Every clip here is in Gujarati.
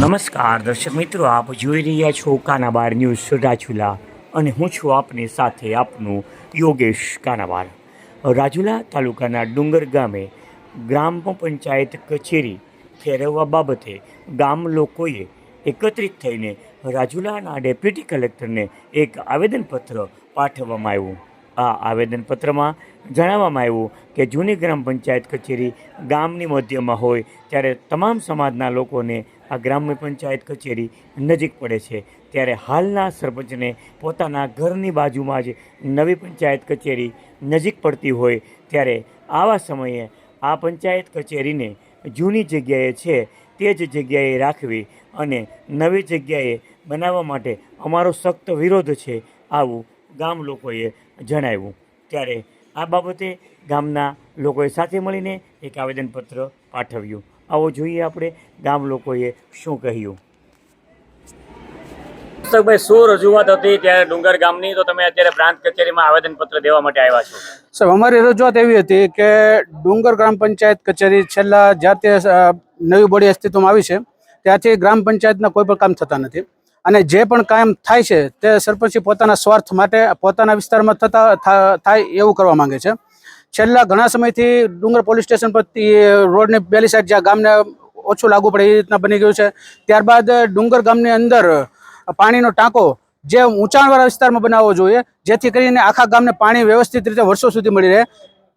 નમસ્કાર, દર્શક મિત્રો, આપ જોઈ રહ્યા છો કાનાબાર ન્યૂઝ રાજુલા અને હું છું આપની સાથે આપનું યોગેશ કાનાબાર. રાજુલા તાલુકાના ડુંગર ગામે ગ્રામ પંચાયત કચેરી ફેરવવા બાબતે ગામ લોકોએ એકત્રિત થઈને રાજુલાના ડેપ્યુટી કલેક્ટરને એક આવેદનપત્ર પાઠવવામાં આવ્યું. આ આવેદનપત્રમાં જણાવવામાં આવ્યું કે જૂની ગ્રામ પંચાયત કચેરી ગામની મધ્યમાં હોય ત્યારે તમામ સમાજના લોકોને આ ગ્રામ્ય પંચાયત કચેરી નજીક પડે છે. ત્યારે હાલના સરપંચને પોતાના ઘરની બાજુમાં જ નવી પંચાયત કચેરી નજીક પડતી હોય ત્યારે આવા સમયે આ પંચાયત કચેરીને જૂની જગ્યાએ છે તે જ જગ્યાએ રાખવી અને નવી જગ્યાએ બનાવવા માટે અમારો સખ્ત વિરોધ છે આવું ગામ લોકોએ જણાવ્યું. ત્યારે આ બાબતે ગામના લોકોએ સાથે મળીને એક આવેદનપત્ર પાઠવ્યું. આવો જોઈએ આપણે ગામ લોકોએ શું કહ્યું. ભાઈ શું રજૂઆત હતી ત્યારે ડુંગર ગામની? તો તમે અત્યારે પ્રાંત કચેરીમાં આવેદનપત્ર દેવા માટે આવ્યા છો. સાહેબ અમારી રજૂઆત એવી હતી કે ડુંગર ગ્રામ પંચાયત કચેરી છેલ્લા જ્યારથી નવી બોડી અસ્તિત્વમાં આવી છે. ત્યારથી ગ્રામ પંચાયતના કોઈ પણ કામ થતા નથી. અને જે પણ કામ થાય છે તે સરપંચી પોતાના સ્વાર્થ માટે પોતાના વિસ્તારમાં થતા થાય એવું કરવા માંગે છે. છેલ્લા ઘણા સમયથી ડુંગર પોલીસ સ્ટેશન પરથી રોડની પહેલી સાઈડ જ્યાં ગામને ઓછું લાગુ પડે એ રીતના બની ગયું છે. ત્યારબાદ ડુંગર ગામની અંદર પાણીનો ટાંકો જે ઊંચાણવાળા વિસ્તારમાં બનાવવો જોઈએ, જેથી કરીને આખા ગામને પાણી વ્યવસ્થિત રીતે વર્ષો સુધી મળી રહે.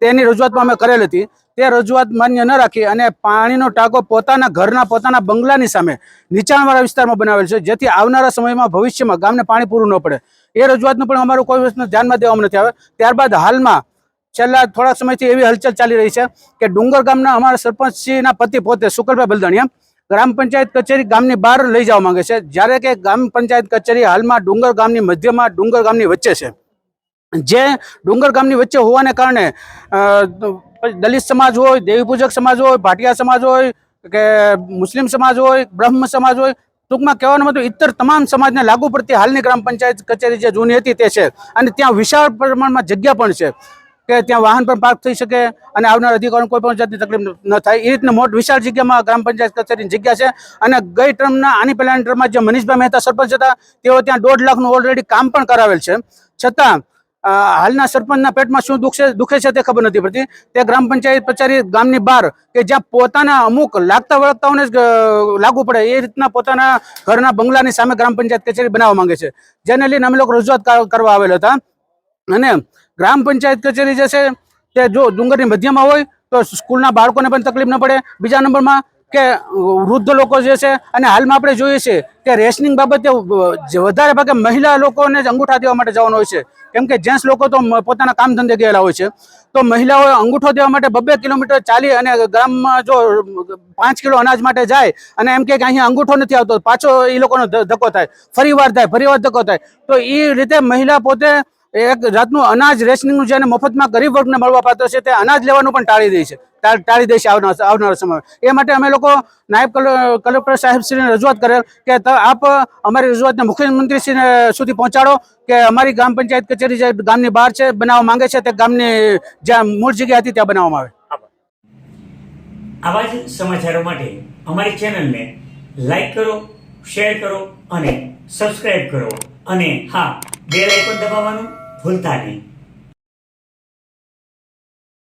તેની રજૂઆતમાં અમે કરેલ હતી. તે રજૂઆત માન્ય ન રાખી અને પાણીનો ટાંકો પોતાના ઘરના પોતાના બંગલાની સામે નીચાણવાળા વિસ્તારમાં બનાવેલ છે, જેથી આવનારા સમયમાં ભવિષ્યમાં ગામને પાણી પૂરું ન પડે. એ રજૂઆતનું પણ અમારું કોઈ વસ્તુ ધ્યાનમાં દેવામાં નથી આવે. ત્યારબાદ હાલમાં છેલ્લા થોડા સમયથી એવી હલચલ ચાલી રહી છે કે ડુંગર ગામના અમારા સરપંચશ્રીના પતિ પોતે શુકલભાઈ બલદાણિયા ગ્રામ પંચાયત કચેરી ગામની બહાર લઈ જવા માંગે છે. જ્યારે કે ગ્રામ પંચાયત કચેરી હાલમાં ડુંગર ગામની મધ્યમાં ડુંગર ગામની વચ્ચે છે. જે ડુંગર ગામની વચ્ચે હોવાને કારણે દલિત સમાજ હોય દેવી પૂજક સમાજ હોય, ભાટિયા સમાજ હોય, કે મુસ્લિમ સમાજ હોય બ્રહ્મ સમાજ હોય, ટૂંકમાં કહેવાનું મતલબ ઇતર તમામ સમાજને લાગુ પડતી હાલની ગ્રામ પંચાયત કચેરી જે જૂની હતી તે છે. અને ત્યાં વિશાળ પ્રમાણમાં જગ્યા પણ છે. કે ત્યાં વાહન પણ પાર્ક થઈ શકે અને આવનાર અધિકારીઓને કોઈ પણ જાતની તકલીફ ન થાય. એ રીતના મોટ વિશાળ જગ્યામાં ગ્રામ પંચાયત કચેરીની જગ્યા છે અને ગઈ ટર્મના આની પહેલાની ટર્મમાં જે મનીષભાઈ મહેતા સરપંચ હતા, તેઓ ત્યાં દોઢ લાખનું ઓલરેડી કામ પણ કરાવેલ છે. છતાં હાલના સરપંચના પેટમાં શું દુખશે, દુખે છે તે ખબર નથી પડતી. તે ગ્રામ પંચાયત પચારી ગામની બહાર કે જ્યાં પોતાના અમુક લાગતા વળગતાઓને જ લાગુ પડે, એ રીતના પોતાના ઘરના બંગલાની સામે ગ્રામ પંચાયત કચેરી બનાવવા માંગે છે. જેને લઈને અમે લોકો રજૂઆત કરવા આવેલા હતા. અને ગ્રામ પંચાયત કચેરી જે છે, તે જો ડુંગરની મધ્યમાં હોય, તો સ્કૂલના બાળકોને પણ તકલીફ ન પડે. બીજા નંબરમાં કે વૃદ્ધ લોકો જે છે, અને હાલમાં આપણે જોઈએ છીએ કે રેશનિંગ બાબતે વધારે ભાગે મહિલા લોકોને જ અંગૂઠા દેવા માટે જવાનું હોય છે. કેમ કે જેન્ટ્સ લોકો તો પોતાના કામ ધંધે ગયેલા હોય છે. તો મહિલાઓએ અંગૂઠો દેવા માટે બબ્બે કિલોમીટર ચાલી અને ગામમાં જો પાંચ કિલો અનાજ માટે જાય, અને એમ કે અહીંયા અંગૂઠો નથી આવતો, પાછો એ લોકોનો ધક્કો થાય. ફરી વાર થાય, ફરી વાર ધક્કો થાય. તો એ રીતે મહિલા પોતે એક જાતનું અનાજ રેશનિંગનું જેને મફતમાં ગરીબ વર્ગને મળવા પાત્ર છે, તે અનાજ લેવાનું પણ ટાળી દે છે. ટાળી દે છે આવનાર આવનારા સમય. એ માટે અમે લોકો નાયબ કલ- કલેક્ટર સાહેબશ્રીને રજૂઆત કરેલ કે આપ અમારી રજૂઆતને મુખ્યમંત્રીશ્રીને સુધી પહોંચાડો કે અમારી ગ્રામ પંચાયત કચેરી જે ગામની બહાર છે, બનાવવા માંગે છે, તે ગામની જ્યાં મૂળ જગ્યા હતી, ત્યાં બનાવવામાં આવે. આવા જ સમાચારો માટે અમારી ચેનલને લાઈક કરો, શેર કરો અને સબસ્ક્રાઇબ કરો. અને હા, બેલ આઇકોન દબાવવાનું ભૂલતા નહીં.